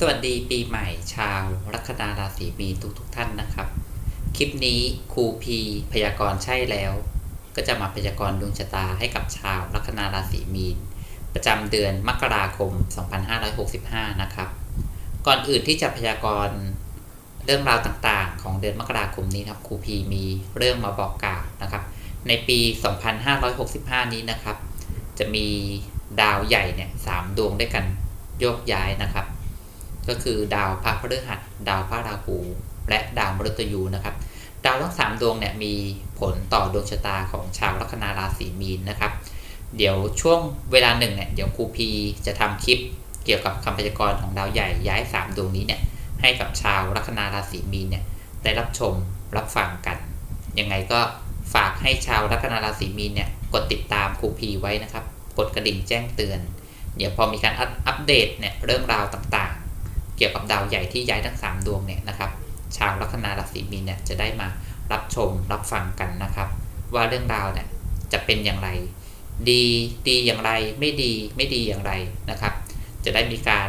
สวัสดีปีใหม่ชาวลัคนาราศีมีนทุกทุกท่านนะครับ คลิปนี้ครูพีพยากรณ์ใช่แล้ว ก็จะมาพยากรณ์ดวงชะตาให้กับชาวลัคนาราศีมีน ประจำเดือนมกราคม 2565 นะครับ ก่อนอื่นที่จะพยากรณ์เรื่องราวต่างๆ ของเดือนมกราคมนี้ครับครูพีมีเรื่องมาบอกกล่าวนะครับ ในปี 2565 นี้นะครับ จะมีดาวใหญ่เนี่ยสามดวงด้วยกันโยกย้ายนะครับ ก็คือดาวพระพฤหัส ดาวพระราหู และดาวมฤตยูนะครับ ดาวทั้งสามดวงเนี่ยมีผลต่อดวงชะตาของชาวลัคนาราศีมีนนะครับ เดี๋ยวช่วงเวลาหนึ่งเนี่ยเดี๋ยวครูพีจะทำคลิปเกี่ยวกับคำพยากรณ์ของดาวใหญ่ย้ายสามดวงนี้เนี่ยให้กับชาวลัคนาราศีมีนเนี่ยได้รับชมรับฟังกัน ยังไงก็ฝากให้ชาวลัคนาราศีมีนเนี่ยกดติดตามครูพีไว้นะครับ กดกระดิ่งแจ้งเตือน เดี๋ยวพอมีการอัปเดตเนี่ยเรื่องราวต่าง เกี่ยวกับดาวใหญ่ที่ย้ายทั้ง 3 ดวงเนี่ยนะครับชาวลัคนาราศีมีนเนี่ยจะได้มารับชมรับฟังกันนะครับ ว่าเรื่องราวเนี่ยจะเป็นอย่างไร ดีดีอย่างไรไม่ดีไม่ดีอย่างไรนะครับ จะได้มีการ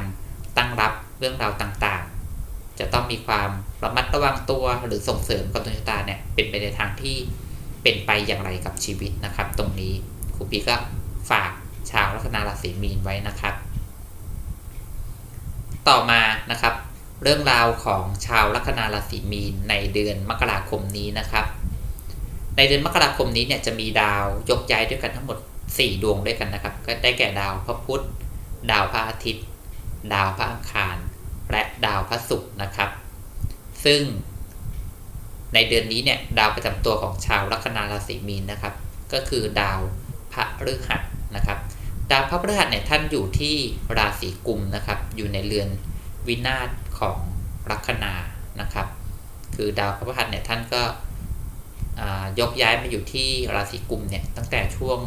ตั้งรับเรื่องราวต่างๆ จะต้องมีความระมัดระวังตัวหรือส่งเสริมกับดวงชะตาเนี่ยเป็นไปในทางที่เป็นไปอย่างไรกับชีวิตนะครับ ตรงนี้ครูปีก็ฝากชาวลัคนาราศีมีนไว้นะครับ ต่อมา นะครับ เรื่องราวของชาวลัคนาราศีมีนในเดือนมกราคมนี้นะครับ ในเดือนมกราคมนี้เนี่ยจะมีดาวยกย้ายด้วยกันทั้งหมด 4 ดวงด้วยกันนะครับ ก็ได้แก่ดาวพระพุธดาวพระอาทิตย์ ดาวพระอังคาร และดาวพระศุกร์นะครับ ซึ่งในเดือนนี้เนี่ยดาวประจำตัวของชาวลัคนาราศีมีนนะครับ ก็คือดาวพระฤหัสนะครับ ดาวพระพฤหัสเนี่ยท่านอยู่ที่ราศีกุมนะครับ อยู่ในเรือน วินาศของลัคนานะครับ คือดาวพระพฤหัสเนี่ยท่านก็ยกย้ายมาอยู่ที่ราศีกุมเนี่ยตั้งแต่ช่วง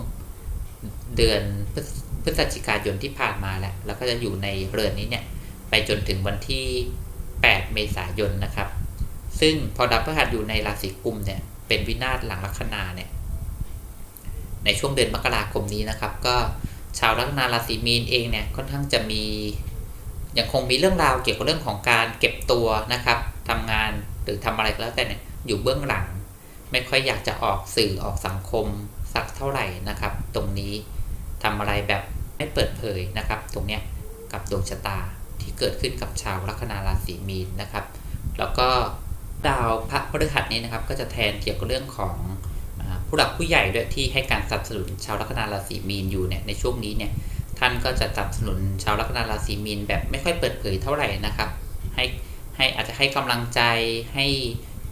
เดือนพฤศพฤศจิกายนที่ผ่านมาแล้วแล้วก็จะอยู่ในเรือนนี้เนี่ยไปจนถึงวันที่ 8 เมษายนนะครับ ซึ่งพอดาวพฤหัสอยู่ในราศีกุมเนี่ยเป็นวินาศหลังลัคนาเนี่ยในช่วงเดือนมกราคมนี้นะครับ ก็ชาวลัคนาราศีมีนเองเนี่ยค่อนข้างจะมี ยังคงมีเรื่องราวเกี่ยวกับเรื่องของการเก็บตัวนะครับทำงานหรือทำอะไรก็แล้วแต่เนี่ยอยู่เบื้องหลัง ไม่ค่อยอยากจะออกสื่อออกสังคมสักเท่าไหร่นะครับ ตรงนี้ทำอะไรแบบไม่เปิดเผยนะครับ ตรงเนี้ยกับดวงชะตาที่เกิดขึ้นกับชาวลัคนาราศีมีนนะครับ แล้วก็ดาวพระพฤหัสนี้นะครับก็จะแทนเกี่ยวกับเรื่องของผู้หลักผู้ใหญ่ด้วยที่ให้การสนับสนุนชาวลัคนาราศีมีนอยู่เนี่ยในช่วงนี้เนี่ย ท่านก็จะสนับสนุนชาวลัคนาราศีมีนแบบไม่ค่อยเปิดเผยเท่าไหร่นะครับ ให้ให้อาจจะให้กำลังใจให้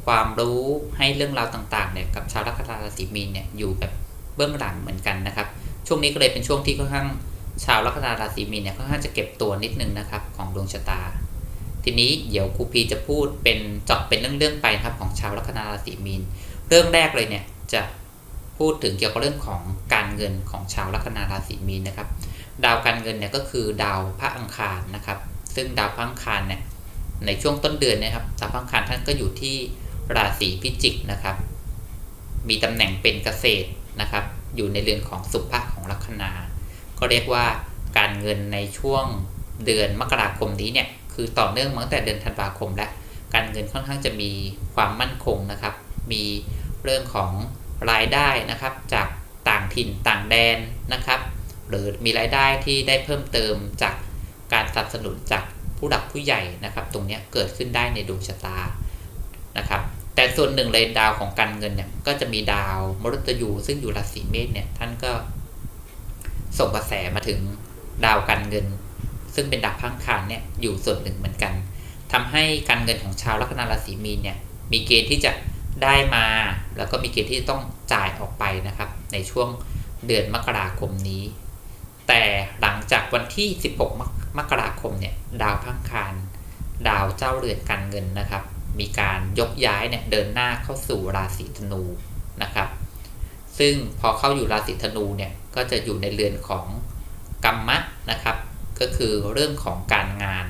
ความรู้ให้เรื่องราวต่างๆเนี่ยกับชาวลัคนาราศีมีนเนี่ยอยู่แบบเบื้องหลังเหมือนกันนะครับ ช่วงนี้ก็เลยเป็นช่วงที่ค่อนข้างชาวลัคนาราศีมีนเนี่ยค่อนข้างจะเก็บตัวนิดนึงนะครับของดวงชะตา ทีนี้เดี๋ยวครูพีจะพูดเป็นเจาะเป็นเรื่องๆไปครับของชาวลัคนาราศีมีน เรื่องแรกเลยเนี่ยจะพูดถึงเกี่ยวกับเรื่องของการเงินของชาวลัคนาราศีมีนนะครับ ดาวการเงินเนี่ยก็คือดาวพระอังคารนะครับ ซึ่งดาวพระอังคารเนี่ยในช่วงต้นเดือนนะครับดาวพระอังคารท่านก็อยู่ที่ราศีพิจิกนะครับ มีตำแหน่งเป็นเกษตรนะครับ อยู่ในเรือนของสุภะของลัคนา ก็เรียกว่าการเงินในช่วงเดือนมกราคมนี้เนี่ยคือต่อเนื่องมาตั้งแต่เดือนธันวาคมและการเงินค่อนข้างจะมีความมั่นคงนะครับ มีเรื่องของรายได้นะครับ จากต่างถิ่นต่างแดนนะครับ หรือมีรายได้ที่ได้เพิ่มเติมจากการสนับสนุนจากผู้หลักผู้ใหญ่นะครับ ตรงนี้เกิดขึ้นได้ในดวงชะตานะครับ แต่ส่วนหนึ่งเลยดาวของการเงินเนี่ยก็จะมีดาวมฤตยูซึ่งอยู่ราศีเมษเนี่ยท่านก็ส่งกระแสมาถึงดาวการเงิน ซึ่งเป็นดาวพังคารเนี่ยอยู่ส่วนหนึ่งเหมือนกันทำให้การเงินของชาวลัคนาราศีมีนเนี่ยมีเกณฑ์ที่จะได้มา แล้วก็มีเกณฑ์ที่จะต้องจ่ายออกไปนะครับ ในช่วงเดือนมกราคมนี้ แต่หลังจากวันที่ 16มกมกราคมเนี่ยดาวพังคารดาวเจ้าเรือนการเงินนะครับ มีการยกย้ายเนี่ยเดินหน้าเข้าสู่ราศีธนูนะครับ ซึ่งพอเข้าอยู่ราศีธนูเนี่ยก็จะอยู่ในเรือนของกรรมะนะครับ ก็คือเรื่องของการงาน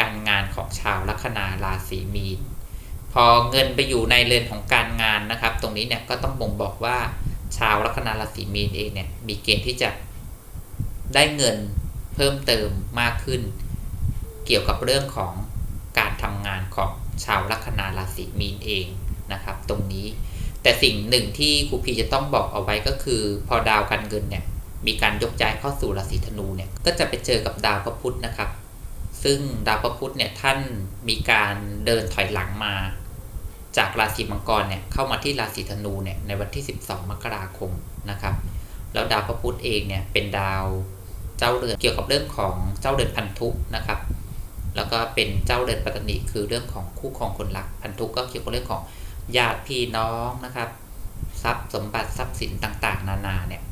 การงานของชาวลัคนาราศีมีนพอเงินไปอยู่ในเรือนของการงานนะครับ ตรงนี้เนี่ยก็ต้องบ่งบอกว่าชาวลัคนาราศีมีนเองเนี่ยมีเกณฑ์ที่จะ ได้เงินเพิ่มเติมมากขึ้น เกี่ยวกับเรื่องของการทำงานของชาวลัคนาราศีมีนเองนะครับ ตรงนี้ แต่สิ่งหนึ่งที่ครูพีจะต้องบอกเอาไว้ก็คือ พอดาวการเงินเนี่ยมีการยกย้ายเข้าสู่ราศีธนูเนี่ยก็จะไปเจอกับดาวพระพุธนะครับ ซึ่งดาวพระพุธเนี่ยท่านมีการเดินถอยหลังมา จากราศีมังกรเนี่ยเข้ามาที่ราศีธนูเนี่ยในวันที่ 12 มกราคมนะครับ แล้วดาวพระพุธเองเนี่ยเป็นดาว เจ้าเรือนเกี่ยวกับเรื่องของเจ้าเรือนพันธุนะครับ แล้วก็เป็นเจ้าเรือนปัตตนีคือเรื่องของคู่ครองคนรักพันธุก็เกี่ยวกับเรื่องของญาติพี่น้องนะครับ ทรัพย์สมบัติทรัพย์สินต่างๆ นานาเนี่ย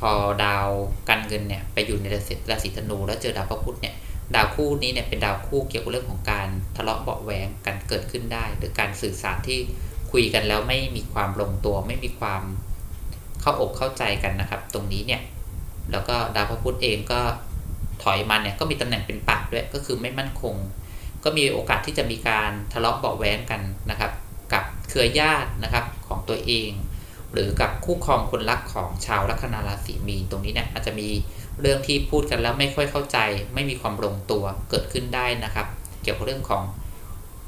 พอดาวการเงินเนี่ยไปอยู่ในราศีราศีธนูแล้วเจอดาวพระพุธเนี่ยดาวคู่นี้เนี่ยเป็นดาวคู่เกี่ยวกับเรื่องของการทะเลาะเบาแหวงกันเกิดขึ้นได้ หรือการสื่อสารที่คุยกันแล้วไม่มีความลงตัว ไม่มีความเข้าอกเข้าใจกันนะครับ ตรงนี้เนี่ย แล้วก็ดาวพระพุธเองก็ถอยมาเนี่ยก็มีตำแหน่งเป็นปากด้วยก็คือไม่มั่นคง ก็มีโอกาสที่จะมีการทะเลาะเบาแหวงกันนะครับ กับเครือญาตินะครับของตัวเอง หรือกับคู่ครองคนรักของชาวลัคนาราศีมีนตรงนี้เนี่ยอาจจะมีเรื่องที่พูดกันแล้วไม่ค่อยเข้าใจ ไม่มีความลงตัวเกิดขึ้นได้นะครับ เกี่ยวกับเรื่องของ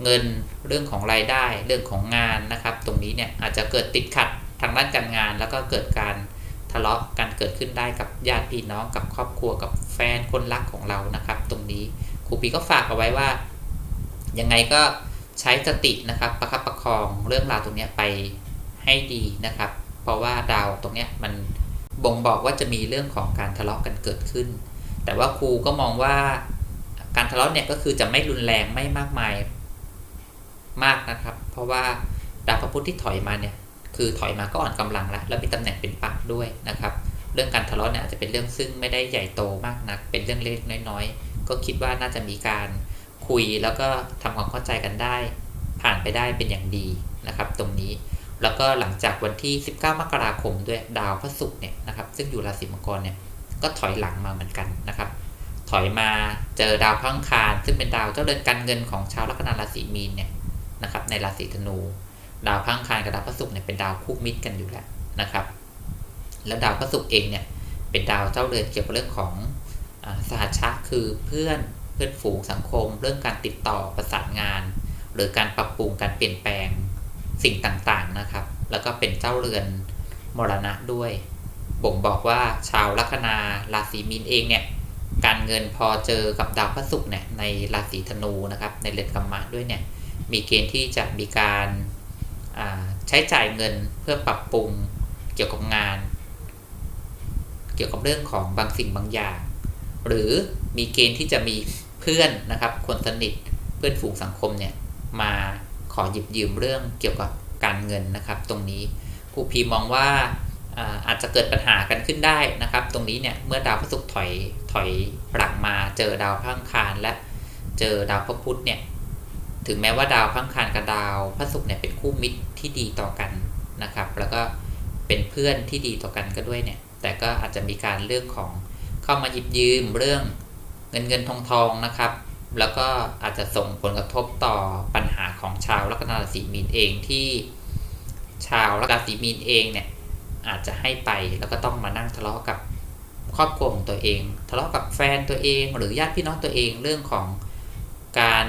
เงินเรื่องของรายได้เรื่องของงานนะครับ ตรงนี้เนี่ยอาจจะเกิดติดขัดทางด้านการงาน แล้วก็เกิดการ ทะเลาะกันเกิดขึ้นได้กับญาติพี่น้องกับครอบครัวกับแฟนคนรักของเรานะครับ ตรงนี้ครูปีก็ฝากเอาไว้ว่า ยังไงก็ใช้สตินะครับประคับประคองเรื่องราวตรงนี้ไปให้ดีนะครับ เพราะว่าดาวตรงนี้มันบ่งบอกว่าจะมีเรื่องของการทะเลาะกันเกิดขึ้น แต่ว่าครูก็มองว่าการทะเลาะเนี่ยก็คือจะไม่รุนแรงไม่มากมายมากนะครับ เพราะว่าดาวพระพุธที่ถอยมาเนี่ย คือถอยมาก็อ่อนกำลังแล้วแล้วมีตำแหน่งเป็นปักด้วยนะครับ เรื่องการทะเลาะเนี่ยอาจจะเป็นเรื่องซึ่งไม่ได้ใหญ่โตมากนัก เป็นเรื่องเล็กน้อยๆ ก็คิดว่าน่าจะมีการคุยแล้วก็ทำความเข้าใจกันได้ ผ่านไปได้เป็นอย่างดีนะครับ ตรงนี้แล้วก็หลังจากวันที่ 19 มกราคมด้วยดาวพระศุกร์เนี่ยนะครับ ซึ่งอยู่ราศีมังกรเนี่ยก็ถอยหลังมาเหมือนกันนะครับ ถอยมาเจอดาวพังคารซึ่งเป็นดาวเจ้าเรือนการเงินของชาวลัคนาราศีมีนเนี่ยนะครับในราศีธนู ดาวพังคารกับดาวพระศุกร์เนี่ยเป็นดาวคู่มิตรกันอยู่แล้วนะครับ แล้วดาวพระศุกร์เองเนี่ยเป็นดาวเจ้าเรือนเกี่ยวกับเรื่องของสหชาคือเพื่อนเพื่อนฝูงสังคม เรื่องการติดต่อประสานงาน หรือการปรับปรุงการเปลี่ยนแปลงสิ่งต่างๆนะครับ แล้วก็เป็นเจ้าเรือนมรณะด้วย บ่งบอกว่าชาวลัคนาราศีมีนเองเนี่ยการเงินพอเจอกับดาวพระศุกร์เนี่ยในราศีธนูนะครับในเรือนกรรมะด้วยเนี่ยมีเกณฑ์ที่จะมีการ ใช้จ่ายเงินเพื่อปรับปรุงเกี่ยวกับงาน เกี่ยวกับเรื่องของบางสิ่งบางอย่าง หรือมีเกณฑ์ที่จะมีเพื่อนนะครับ คนสนิทเพื่อนฝูงสังคมเนี่ยมาขอหยิบยืมเรื่องเกี่ยวกับการเงินนะครับ ตรงนี้ครูพีมองว่าอาจจะเกิดปัญหากันขึ้นได้นะครับ ตรงนี้เนี่ยเมื่อดาวพระศุกร์ถอยถอยหลังมาเจอดาวพังคารและเจอดาวพระพุธเนี่ย ถึงแม้ว่าดาวพังคารกับดาวพระศุกร์เนี่ยเป็นคู่มิตรที่ดีต่อกันนะครับ แล้วก็เป็นเพื่อนที่ดีต่อกันก็ด้วยเนี่ย แต่ก็อาจจะมีการเรื่องของเข้ามาหยิบยืมเรื่องเงินเงินทองทองนะครับ แล้วก็อาจจะส่งผลกระทบต่อปัญหาของชาวลัคนาราศีมีนเองที่ชาวลัคนาราศีมีนเองเนี่ยอาจจะให้ไปแล้วก็ต้องมานั่งทะเลาะกับครอบครัวของตัวเอง ทะเลาะกับแฟนตัวเอง หรือญาติพี่น้องตัวเองเรื่องของการ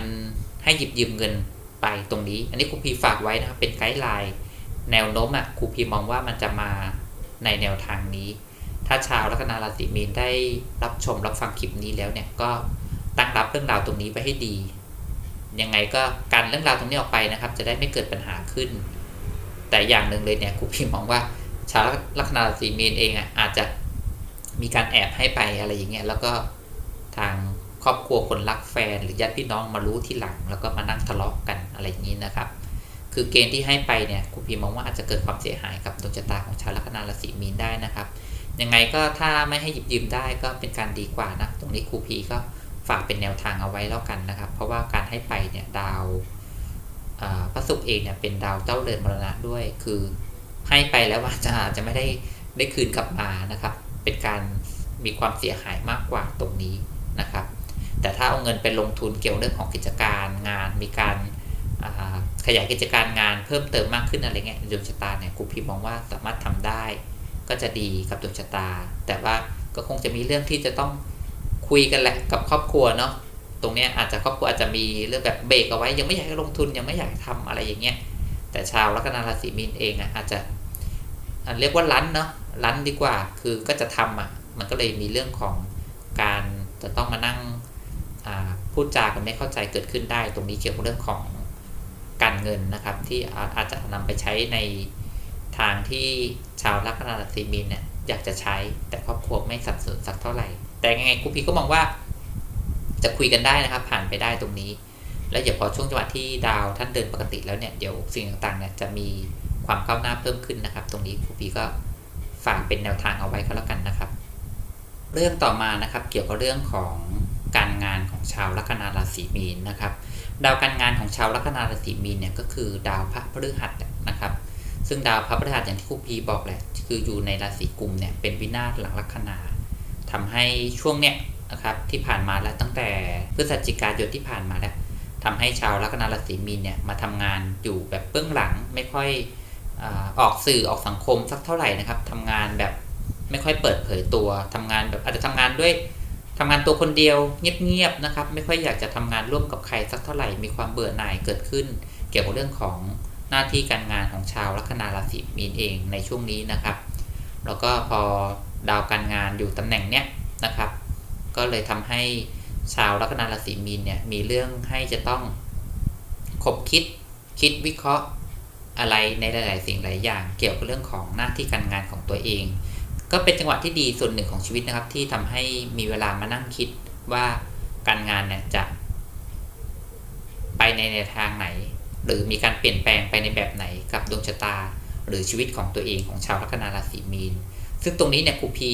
ให้หยิบยืมเงินไปตรงนี้ อันนี้ครูพีฝากไว้นะครับเป็นไกด์ไลน์แนวโน้มอะครูพีมองว่ามันจะมาในแนวทางนี้ ถ้าชาวลัคนาราศีมีนได้รับชมรับฟังคลิปนี้แล้วเนี่ยก็ตั้งรับเรื่องราวตรงนี้ไว้ให้ดี ยังไงก็การเรื่องราวตรงนี้ออกไปนะครับ จะได้ไม่เกิดปัญหาขึ้น แต่อย่างหนึ่งเลยเนี่ยครูพีมองว่าชาวลัคนาราศีมีนเองอะอาจจะมีการแอบให้ไปอะไรอย่างเงี้ยแล้วก็ทาง ครอบครัวคนรักแฟน หรือญาติพี่น้องมารู้ที่หลัง แล้วก็มานั่งทะเลาะกกันอะไรอย่างนี้นะครับ คือเกณฑ์ที่ให้ไปเนี่ยครูพีมองว่าอาจจะเกิดความเสียหายกับดวงชะตาของชาวลัคนาราศีมีนได้นะครับยังไงก็ถ้าไม่ให้หยิบยืมได้ก็เป็นการดีกว่านะตรงนี้ครูพีก็ฝากเป็นแนวทางเอาไว้แล้วกันนะครับ เพราะว่าการให้ไปเนี่ยดาวพระศุกร์เองเนี่ยเป็นดาวเจ้าเรือนมรณะด้วย คือให้ไปแล้วว่าจะจะไม่ได้ได้คืนกลับมานะครับ เป็นการมีความเสียหายมากกว่าตรงนี้นะครับ แต่ถ้าเอาเงินไปลงทุนเกี่ยวเรื่องของกิจการงาน มีการขยายกิจการงานเพิ่มเติมมากขึ้นอะไรเงี้ยดวงชะตาเนี่ยครูพิมมองว่าสามารถทำได้ ก็จะดีกับดวงชะตา แต่ว่าก็คงจะมีเรื่องที่จะต้องคุยกันแหละกับครอบครัวเนาะตรงเนี้ยอาจจะครอบครัวอาจจะมีเรื่องแบบเบรกเอาไว้ ยังไม่อยากลงทุนยังไม่อยากทำอะไรอย่างเงี้ยแต่ชาวลัคนาราศีมีนเองอะอาจจะเรียกว่าลั้นเนาะลั้นดีกว่าคือก็จะทำอะมันก็เลยมีเรื่องของการจะต้องมานั่ง พูดจากันไม่เข้าใจเกิดขึ้นได้ ตรงนี้เกี่ยวกับเรื่องของการเงินนะครับ ที่อาจจะนำไปใช้ในทางที่ชาวลัคนาราศีมีนเนี่ยอยากจะใช้แต่ครอบครัวไม่สับสนสักเท่าไหร่ แต่ยังไงครูพีก็มองว่า จะคุยกันได้นะครับ ผ่านไปได้ตรงนี้ แล้วเดี๋ยวพอช่วงจังหวะที่ดาวท่านเดินปกติแล้วเนี่ยเดี๋ยวสิ่งต่างๆเนี่ยจะมีความก้าวหน้าเพิ่มขึ้นนะครับ ตรงนี้ครูพีก็ฝากเป็นแนวทางเอาไว้ก็แล้วกันนะครับ เรื่องต่อมานะครับเกี่ยวกับเรื่องของ การงานของชาวลัคนาราศีมีนนะครับ ดาวการงานของชาวลัคนาราศีมีนเนี่ยก็คือดาวพระพฤหัสนะครับ ซึ่งดาวพระพฤหัสอย่างที่ครูพีบอกแหละคืออยู่ในราศีกุมเนี่ยเป็นวินาศหลังลัคนาทำให้ช่วงเนี้ยนะครับที่ผ่านมาแล้วตั้งแต่พฤศจิกายนที่ผ่านมาแล้วทำให้ชาวลัคนาราศีมีนเนี่ยมาทำงานอยู่แบบเบื้องหลังไม่ค่อยออกสื่อออกสังคมสักเท่าไหร่นะครับทำงานแบบไม่ค่อยเปิดเผยตัวทำงานแบบอาจจะทำงานด้วย ทำงานตัวคนเดียวเงียบๆนะครับ ไม่ค่อยอยากจะทำงานร่วมกับใครสักเท่าไหร่มีความเบื่อหน่ายเกิดขึ้น เกี่ยวกับเรื่องของหน้าที่การงานของชาวลัคนาราศีมีนเองในช่วงนี้นะครับ แล้วก็พอดาวการงานอยู่ตำแหน่งเนี้ยนะครับ ก็เลยทำให้ชาวลัคนาราศีมีนเนี่ยมีเรื่องให้จะต้องคบคิดคิดวิเคราะห์อะไรในหลาย ๆ สิ่งหลายอย่าง เกี่ยวกับเรื่องของหน้าที่การงานของตัวเอง ก็เป็นจังหวะที่ดีส่วนหนึ่งของชีวิตนะครับ ที่ทำให้มีเวลามานั่งคิดว่าการงานเนี่ยจะ ไปในในทางไหน หรือมีการเปลี่ยนแปลงไปในแบบไหนกับดวงชะตา หรือชีวิตของตัวเองของชาวลัคนาราศีมีน ซึ่งตรงนี้เนี่ยครูพี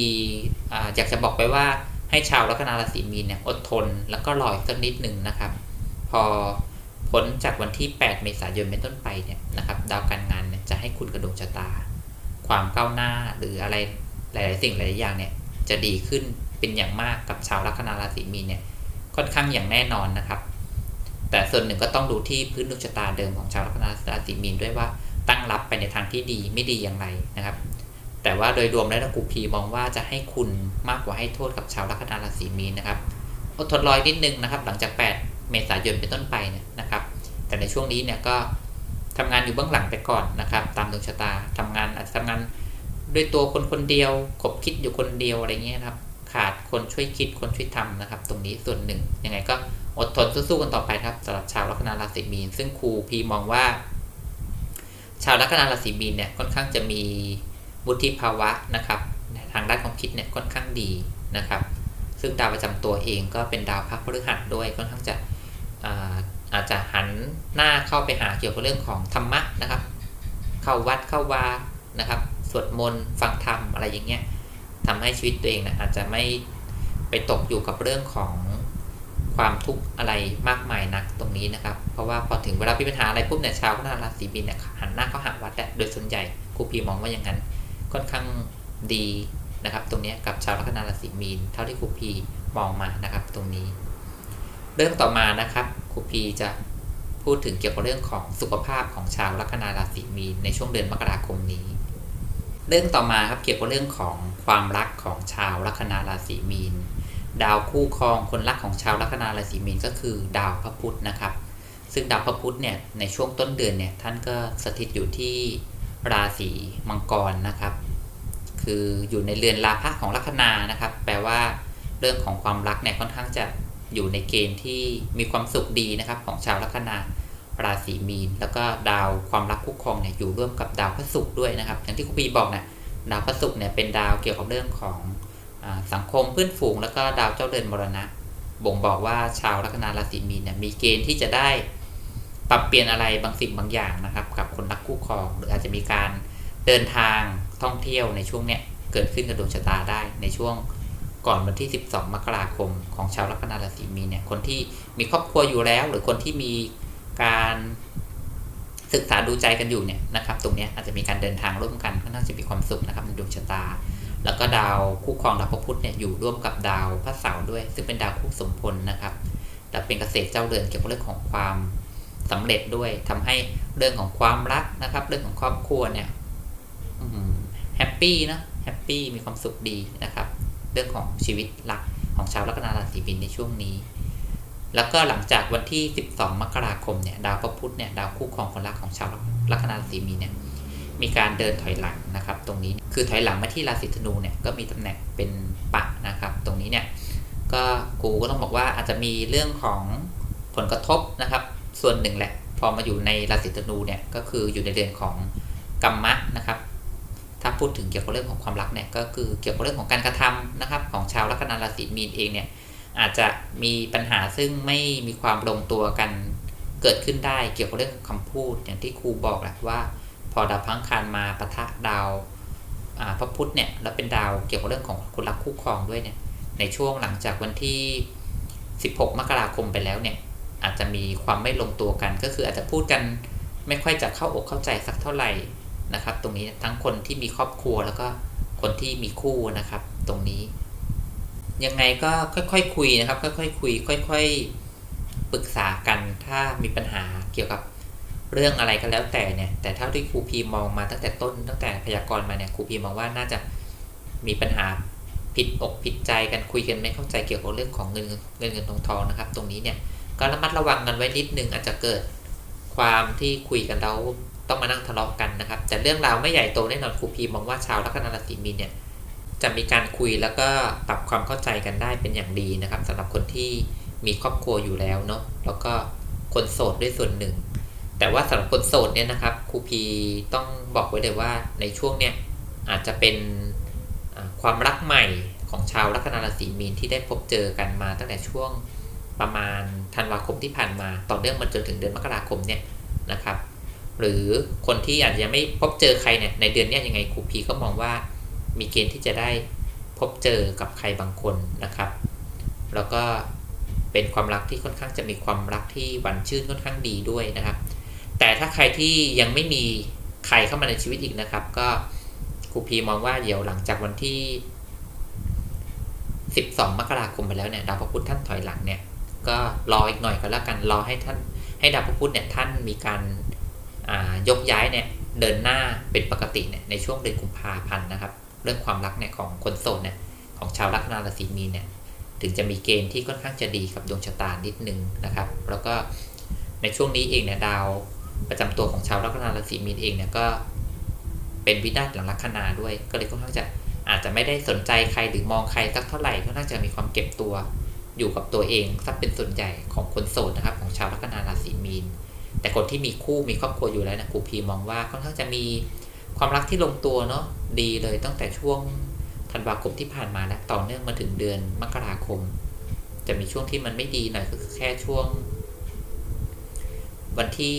อยากจะบอกไปว่าให้ชาวลัคนาราศีมีนเนี่ยอดทนแล้วก็รออีกสักนิดหนึ่งนะครับ พอพ้นจากวันที่ 8 เมษายนเป็นต้นไปเนี่ยนะครับ ดาวการงานเนี่ยจะให้คุณกระดวงชะตา ความก้าวหน้าหรืออะไร หลาย ๆ สิ่งหลายๆอย่างเนี่ยจะดีขึ้นเป็นอย่างมากกับชาวลัคนาราศีมีนเนี่ยค่อนข้างอย่างแน่นอนนะครับ แต่ส่วนหนึ่งก็ต้องดูที่พื้นดวงชะตาเดิมของชาวลัคนาราศีมีนด้วยว่าตั้งรับไปในทางที่ดีไม่ดีอย่างไรนะครับ แต่ว่าโดยรวมแล้วนะกูพีมองว่าจะให้คุณมากกว่าให้โทษกับชาวลัคนาราศีมีนนะครับอดทนรอยนิดนึงนะครับ หลังจาก 8 เมษายนเป็นต้นไปเนี่ยนะครับ แต่ในช่วงนี้เนี่ยก็ทำงานอยู่เบื้องหลังไปก่อนนะครับ ตามดวงชะตาทำงานอาจจะทำงาน ด้วยตัวคนคนเดียวขบคิดอยู่คนเดียวอะไรเงี้ยครับ ขาดคนช่วยคิดคนช่วยทำนะครับ ตรงนี้ส่วนหนึ่งยังไงก็อดทนสู้ๆกันต่อไปครับสำหรับชาวลัคนาราศีมีน ซึ่งครูพีมองว่า ชาวลัคนาราศีมีนเนี่ยค่อนข้างจะมีบุธิภาวะนะครับทางด้านความคิดเนี่ยค่อนข้างดีนะครับ ซึ่งดาวประจำตัวเองก็เป็นดาวพักพฤหัสด้วยค่อนข้างจะอาอาจจะหันหน้าเข้าไปหาเกี่ยวกับเรื่องของธรรมะนะครับ เข้าวัดเข้าวานะครับ วดมนต์ฟังธรรมอะไรอย่างเงี้ยทำให้ชีวิตตัวเองนะอาจจะไม่ไปตกอยู่กับเรื่องของความทุกข์อะไรมากมายนักตรงนี้นะครับ เพราะว่าพอถึงเวลามีปัญหาอะไรปุ๊บเนี่ยชาวพนาราศีมีนเนี่ยหันหน้าเข้าหาวัดแหละโดยส่วนใหญ่ครูพีมองว่าอย่างนั้นค่อนข้างดีนะครับ ตรงนี้กับชาวลัคนาราศีมีนเท่าที่ครูพีมองมานะครับ ตรงนี้เรื่องต่อมานะครับครูพีจะพูดถึงเกี่ยวกับเรื่องของสุขภาพของชาวลัคนาราศีมีนในช่วงเดือนมกราคมนี้ เรื่องต่อมาครับเกี่ยวกับเรื่องของความรักของชาวลัคนาราศีมีน ดาวคู่ครองคนรักของชาวลัคนาราศีมีนก็คือดาวพระพุธนะครับ ซึ่งดาวพระพุธเนี่ยในช่วงต้นเดือนเนี่ยท่านก็สถิตอยู่ที่ราศีมังกรนะครับ คืออยู่ในเรือนลาภะของลัคนานะครับ แปลว่าเรื่องของความรักเนี่ยค่อนข้างจะอยู่ในเกณฑ์ที่มีความสุขดีนะครับของชาวลัคนา ราศีมีน แล้วก็ดาวความรักคู่ครองเนี่ยอยู่ร่วมกับดาวพระศุกร์ด้วยนะครับ อย่างที่คุณปีบอกนะดาวพระศุกร์เนี่ยเป็นดาวเกี่ยวกับเรื่องของสังคมเพื่อนฝูง แล้วก็ดาวเจ้าเรือนมรณะ บ่งบอกว่าชาวลัคนาราศีมีนเนี่ยมีเกณฑ์ที่จะได้ปรับเปลี่ยนอะไรบางสิ่งบางอย่างนะครับ กับคนรักคู่ครอง หรืออาจจะมีการเดินทางท่องเที่ยวในช่วงเนี้ยเกิดขึ้นกับดวงชะตาได้ในช่วงก่อนวันที่ 12 มกราคมของชาวลัคนาราศีมีนเนี่ยคนที่มีครอบครัวอยู่แล้ว หรือคนที่มี การศึกษาดูใจกันอยู่เนี่ยนะครับตรงนี้อาจจะมีการเดินทางร่วมกันค่อนข้างจะมีความสุขนะครับในดวงชะตา แล้วก็ดาวคู่ครองดาวพระพุธเนี่ยอยู่ร่วมกับดาวพระเสาร์ด้วย ซึ่งเป็นดาวคู่สมพลนะครับแต่เป็นเกษตรเจ้าเรือนเกี่ยวกับเรื่องของความสำเร็จด้วยทำให้เรื่องของความรักนะครับ เรื่องของครอบครัวเนี่ยแฮปปี้นะแฮปปี้มีความสุขดีนะครับ เรื่องของชีวิตรักของชาวลัคนาราศีมีนในช่วงนี้ แล้วก็หลังจากวันที่ 12 มกราคมเนี่ยดาวพระพุธเนี่ยดาวคู่ครองคนรักของชาวลัคนาราศีมีนเนี่ยมีการเดินถอยหลังนะครับ ตรงนี้คือถอยหลังมาที่ราศีธนูเนี่ยก็มีตำแหน่งเป็นปะนะครับ ตรงนี้เนี่ยก็กูก็ต้องบอกว่าอาจจะมีเรื่องของผลกระทบนะครับ ส่วนหนึ่งแหละ พอมาอยู่ในราศีธนูเนี่ยก็คืออยู่ในเดือนของกัมมะนะครับ ถ้าพูดถึงเกี่ยวกับเรื่องของความรักเนี่ยก็คือเกี่ยวกับเรื่องของการกระทำนะครับ ของชาวลัคนาราศีมีนเองเนี่ย อาจจะมีปัญหาซึ่งไม่มีความลงตัวกันเกิดขึ้นได้เกี่ยวกับเรื่องคำพูดอย่างที่ครูบอกแหละว่า พอดาวพังคารมาปะทะดาวพระพุธเนี่ยแล้วเป็นดาวเกี่ยวกับเรื่องของคนรักคู่ครองด้วยเนี่ยในช่วงหลังจากวันที่ 16 มกราคมไปแล้วเนี่ยอาจจะมีความไม่ลงตัวกัน ก็คืออาจจะพูดกันไม่ค่อยจะเข้าอกเข้าใจสักเท่าไหร่นะครับ ตรงนี้ทั้งคนที่มีครอบครัวแล้วก็คนที่มีคู่นะครับ ตรงนี้ ยังไงก็ค่อยๆคคุยนะครับ ค่อยๆคคุย ค่อยๆปรึกษากันถ้ามีปัญหาเกี่ยวกับเรื่องอะไรก็แล้วแต่เนี่ย แต่เท่าที่ครูพีมองมาตั้งแต่ต้นตั้งแต่พยากรณ์มาเนี่ยครูพีมองว่าน่าจะมีปัญหาผิดอกผิดใจกันคุยกันไม่เข้าใจเกี่ยวกับเรื่องของเงินเงินเงินทองทองนะครับ ตรงนี้เนี่ยก็ระมัดระวังกันไว้นิดนึงอาจจะเกิดความที่คุยกันแล้วต้องมานั่งทะเลาะกันนะครับ แต่เรื่องราวไม่ใหญ่โตแน่นอนครูพีมองว่าชาวลัคนาราศีมีนเนี่ย จะมีการคุยแล้วก็ปรับความเข้าใจกันได้เป็นอย่างดีนะครับสำหรับคนที่มีครอบครัวอยู่แล้วเนาะแล้วก็คนโสดด้วยส่วนหนึ่ง แต่ว่าสำหรับคนโสดเนี่ยนะครับครูพีต้องบอกไว้เลยว่าในช่วงเนี้ยอาจจะเป็นความรักใหม่ของชาวลัคนาราศีมีนที่ได้พบเจอกันมาตั้งแต่ช่วงประมาณธันวาคมที่ผ่านมาต่อเนื่องมาจนถึงเดือนมกราคมเนี่ยนะครับ หรือคนที่อาจจะยังไม่พบเจอใครเนี่ยในเดือนนี้ยังไงครูพีก็มองว่า มีเกณฑ์ที่จะได้พบเจอกับใครบางคนนะครับ แล้วก็เป็นความรักที่ค่อนข้างจะมีความรักที่หวานชื่นค่อนข้างดีด้วยนะครับ แต่ถ้าใครที่ยังไม่มีใครเข้ามาในชีวิตอีกนะครับ ก็ครูพีมองว่าเดี๋ยวหลังจากวันที่ 12 มกราคมไปแล้วเนี่ยดาวพระพุธท่านถอยหลังเนี่ยก็รออีกหน่อยก็แล้วกันรอให้ท่านให้ดาวพระพุธเนี่ยท่านมีการยกย้ายเนี่ยเดินหน้าเป็นปกติเนี่ยในช่วงเดือนกุมภาพันธ์นะครับ เรื่องความรักเนี่ยของคนโสดเนี่ยของชาวลัคนาราศีมีนเนี่ยถึงจะมีเกณฑ์ที่ค่อนข้างจะดีกับดวงชะตานิดนึงนะครับ แล้วก็ในช่วงนี้เองเนี่ยดาวประจำตัวของชาวลัคนาราศีมีนเองเนี่ยก็เป็นวินาศหลังลัคนาด้วย ก็เลยค่อนข้างจะอาจจะไม่ได้สนใจใครหรือมองใครสักเท่าไหร่ค่อนข้างจะมีความเก็บตัวอยู่กับตัวเองสักเป็นส่วนใหญ่ของคนโสดนะครับของชาวลัคนาราศีมีน แต่คนที่มีคู่มีครอบครัวอยู่แล้วนะครูพีมองว่าค่อนข้างจะมี ความรักที่ลงตัวเนาะดีเลยตั้งแต่ช่วงธันวาคมที่ผ่านมาและต่อเนื่องมาถึงเดือนมกราคม จะมีช่วงที่มันไม่ดีหน่อยก็คือแค่ช่วง วันที่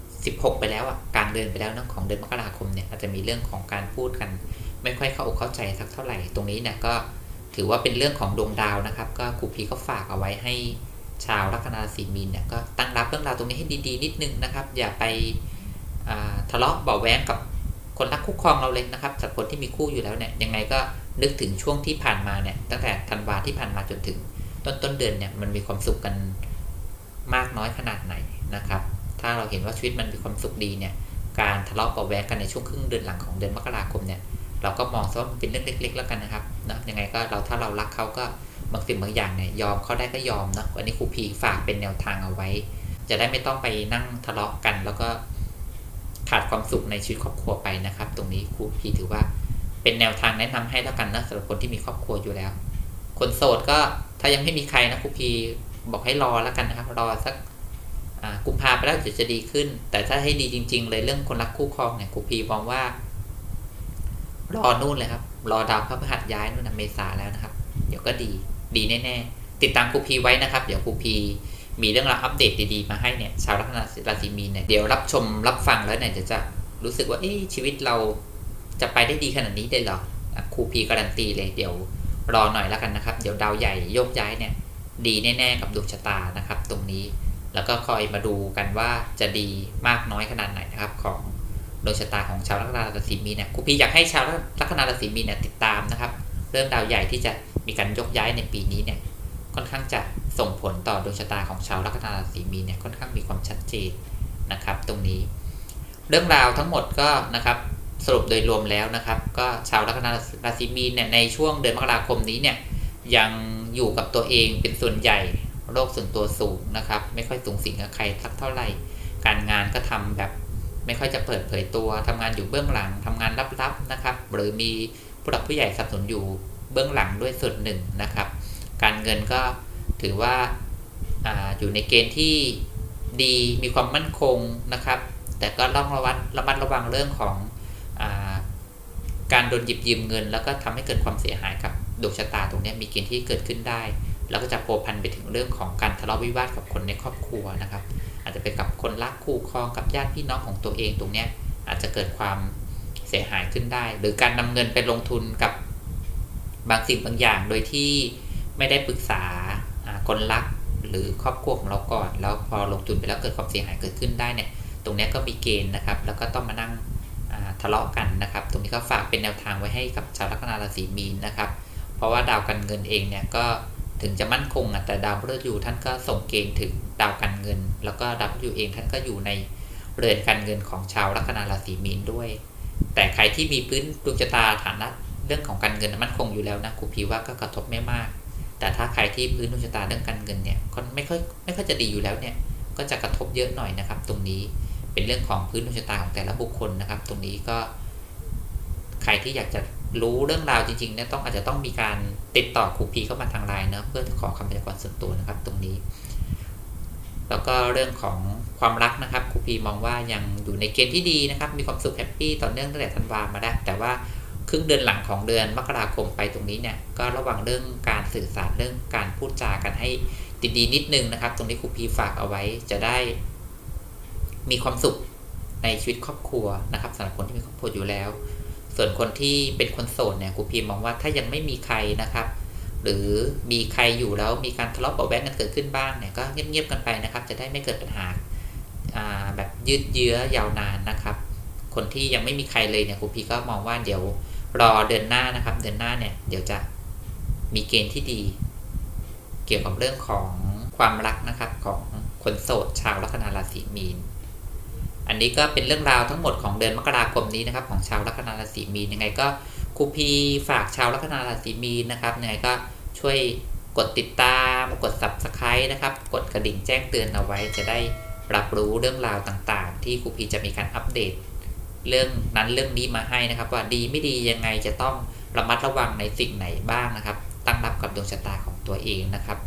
16 ไปแล้วอะกลางเดือนไปแล้วนะของเดือนมกราคมเนี่ยอาจจะมีเรื่องของการพูดกัน ไม่ค่อยเข้าอกเข้าใจสักเท่าไหร่ตรงนี้เนี่ยก็ถือว่าเป็นเรื่องของดวงดาวนะครับ ก็ครูพีก็ฝากเอาไว้ให้ชาวลัคนาสีมีนเนี่ยก็ตั้งรับเรื่องราวตรงนี้ให้ดีๆ นิดนึงนะครับ อย่าไปทะเลาะเบาแหวงกับ คนรักคู่ครองเราเลยนะครับจากคนที่มีคู่อยู่แล้วเนี่ยยังไงก็นึกถึงช่วงที่ผ่านมาเนี่ยตั้งแต่ธันวาที่ผ่านมาจนถึง ต้นต้นเดือนเนี่ยมันมีความสุขกันมากน้อยขนาดไหนนะครับ ถ้าเราเห็นว่าชีวิตมันมีความสุขดีเนี่ยการทะเลาะเบาแวงกันในช่วงครึ่งเดือนหลังของเดือนมกราคมเนี่ยเราก็มองซะว่ามันเป็นเรื่องเล็ก ๆ แล้วกันนะครับนะยังไงก็เราถ้าเรารักเขาก็บางสิ่งบางอย่างเนี่ยยอมเขาได้ก็ยอมนะวันนี้ครูพีฝากเป็นแนวทางเอาไว้ จะได้ไม่ต้องไปนั่งทะเลาะกันแล้วก็ ขาดความสุขในชีวิตครอบครัวไปนะครับ ตรงนี้ครูพีถือว่าเป็นแนวทางแนะนำให้แล้วกันนะสำหรับคนที่มีครอบครัวอยู่แล้ว คนโสดก็ถ้ายังไม่มีใครนะครูพีบอกให้รอแล้วกันนะครับ รอสักกุมภาไปแล้วจะจะดีขึ้น แต่ถ้าให้ดีจริง ๆ เลยเรื่องคนรักคู่ครองเนี่ยครูพีมองว่า รอนู่นเลยครับ รอดาวพระพฤหัสย้ายนู่นนะเมษาแล้วนะครับ เดี๋ยวก็ดีดีแน่ๆติดตามครูพีไว้นะครับ เดี๋ยวครูพี มีเรื่องราวอัปเดตดีๆมาให้เนี่ยชาวลัคนาราศีมีนเนี่ยเดี๋ยวรับชมรับฟังแล้วเนี่ยจะจะรู้สึกว่าเอ๊ชีวิตเราจะไปได้ดีขนาดนี้ได้หรอครูพีการันตีเลยเดี๋ยวรอหน่อยแล้วกันนะครับ เดี๋ยวดาวใหญ่โยกย้ายเนี่ยดีแน่ ๆ กับดวงชะตานะครับ ตรงนี้แล้วก็คอยมาดูกันว่าจะดีมากน้อยขนาดไหนนะครับ ของดวงชะตาของชาวลัคนาราศีมีนเนี่ยครูพีอยากให้ชาวลัคนาราศีมีนเนี่ยติดตามนะครับ เรื่องดาวใหญ่ที่จะมีการยกย้ายในปีนี้เนี่ยค่อนข้างจะ ส่งผลต่อดวงชะตาของชาวลัคนาราศีมีนเนี่ยค่อนข้างมีความชัดเจนนะครับ ตรงนี้ เรื่องราวทั้งหมดก็นะครับสรุปโดยรวมแล้วนะครับ ก็ชาวลัคนาราศีมีนเนี่ยในช่วงเดือนมกราคมนี้เนี่ยยังอยู่กับตัวเองเป็นส่วนใหญ่โรคส่วนตัวสูงนะครับ ไม่ค่อยสูงสิงกับใครทักเท่าไหร่ การงานก็ทำแบบไม่ค่อยจะเปิดเผยตัวทำงานอยู่เบื้องหลังทำงานลับๆนะครับ หรือมีผู้หลักผู้ใหญ่สนับสนุนอยู่เบื้องหลังด้วยส่วนหนึ่งนะครับ การเงินก็ ถือว่าอาอยู่ในเกณฑ์ที่ดีมีความมั่นคงนะครับ แต่ก็ต้องระวัดระมัดระวังเรื่องของอาการโดนหยิบยืมเงิน แล้วก็ทำให้เกิดความเสียหายกับดวงชะตาตรงนี้มีเกณฑ์ที่เกิดขึ้นได้ แล้วก็จะโพวพันไปถึงเรื่องของการทะเลาะวิวาทกับคนในครอบครัวนะครับ อาจจะเป็นกับคนรักคู่ครองกับญาติพี่น้องของตัวเองตรงนี้อาจจะเกิดความเสียหายขึ้นได้ หรือการนำเงินไปลงทุนกับบางสิ่งบางอย่างโดยที่ไม่ได้ปรึกษา คนรักหรือครอบครัวของเราก่อน แล้วพอลงทุนไปแล้วเกิดความเสียหายเกิดขึ้นได้เนี่ย ตรงนี้ก็มีเกณฑ์นะครับ แล้วก็ต้องมานั่งทะเลาะกันนะครับ ตรงนี้ก็ฝากเป็นแนวทางไว้ให้กับชาวลัคนาราศีมีนนะครับ เพราะว่าดาวการเงินเองเนี่ยก็ถึงจะมั่นคงแต่ดาวพฤหัสอยู่ท่านก็ส่งเกณฑ์ถึงดาวการเงิน แล้วก็ดาวพฤหัสอยู่เองท่านก็อยู่ในเรือนการเงินของชาวลัคนาราศีมีนด้วย แต่ใครที่มีพื้นดวงชะตาฐานะเรื่องของการเงินมั่นคงอยู่แล้วนะครูพีว่าก็กระทบไม่มาก แต่ถ้าใครที่พื้นดวงชะตาเรื่องการเงินเนี่ยไม่ค่อยไม่ค่อยจะดีอยู่แล้วเนี่ยก็จะกระทบเยอะหน่อยนะครับ ตรงนี้เป็นเรื่องของพื้นดวงชะตาของแต่ละบุคคลนะครับ ตรงนี้ก็ ใครที่อยากจะรู้เรื่องราวจริงๆเนี่ยต้องอาจจะต้องมีการติดต่อครูพีเข้ามาทางไลน์เนะเพื่อขอคำพยากรณ์ส่วนตัวนะครับ ตรงนี้ แล้วก็เรื่องของความรักนะครับครูพีมองว่ายังอยู่ในเกณฑ์ที่ดีนะครับ มีความสุขแฮปปี้ต่อเนื่องตั้งแต่ธันวามาได้แต่ว่า ครึ่งเดือนหลังของเดือนมกราคมไปตรงนี้เนี่ยก็ระวังเรื่องการสื่อสารเรื่องการพูดจากันให้ดีๆนิดนึงนะครับ ตรงนี้ครูพีฝากเอาไว้จะได้ มีความสุขในชีวิตครอบครัวนะครับสำหรับคนที่มีครอบครัวอยู่แล้ว ส่วนคนที่เป็นคนโสดเนี่ยครูพีมองว่าถ้ายังไม่มีใครนะครับ หรือมีใครอยู่แล้วมีการทะเลาะเบาะแว้งกันเกิดขึ้นบ้างเนี่ยก็เงียบๆกันไปนะครับ จะได้ไม่เกิดปัญหาแบบยืดเยื้อยาวนานนะครับ คนที่ยังไม่มีใครเลยเนี่ยครูพีก็มองว่าเดี๋ยว รอเดือนหน้านะครับ เดือนหน้าเนี่ยเดี๋ยวจะมีเกณฑ์ที่ดี เกี่ยวกับเรื่องของความรักนะครับของคนโสดชาวลัคนาราศีมีน อันนี้ก็เป็นเรื่องราวทั้งหมดของเดือนมกราคมนี้นะครับ ของชาวลัคนาราศีมีนยังไงก็ครูพีฝากชาวลัคนาราศีมีนนะครับยังไงก็ช่วยกดติดตามกด subscribe นะครับ กดกระดิ่งแจ้งเตือนเอาไว้จะได้รับรู้เรื่องราวต่างๆ ที่ครูพีจะมีการอัปเดต เรื่องนั้นเรื่องนี้มาให้นะครับ ว่าดีไม่ดียังไงจะต้องระมัดระวังในสิ่งไหนบ้างนะครับ ตั้งรับกับดวงชะตาของตัวเองนะครับ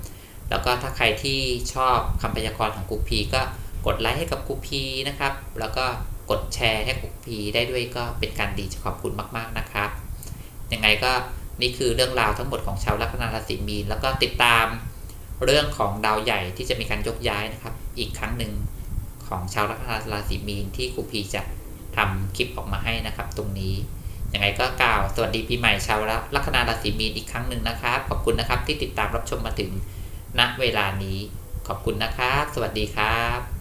แล้วก็ถ้าใครที่ชอบคำพยากรณ์ของครูพีก็กดไลค์ให้กับครูพีนะครับ แล้วก็กดแชร์ให้ครูพีได้ด้วยก็เป็นการดีจะขอบคุณมาก ๆนะครับ ยังไงก็นี่คือเรื่องราวทั้งหมดของชาวลัคนาราศีมีนแล้วก็ติดตามเรื่องของดาวใหญ่ที่จะมีการยกย้ายนะครับ อีกครั้งหนึ่งของชาวลัคนาราศีมีนที่ครูพีจะ ทำคลิปออกมาให้นะครับ ตรงนี้ยังไงก็กล่าวสวัสดีปีใหม่ชาวลัคนาราศีมีนอีกครั้งหนึ่งนะครับ ขอบคุณนะครับที่ติดตามรับชมมาถึงณเวลานี้ ขอบคุณนะครับ สวัสดีครับ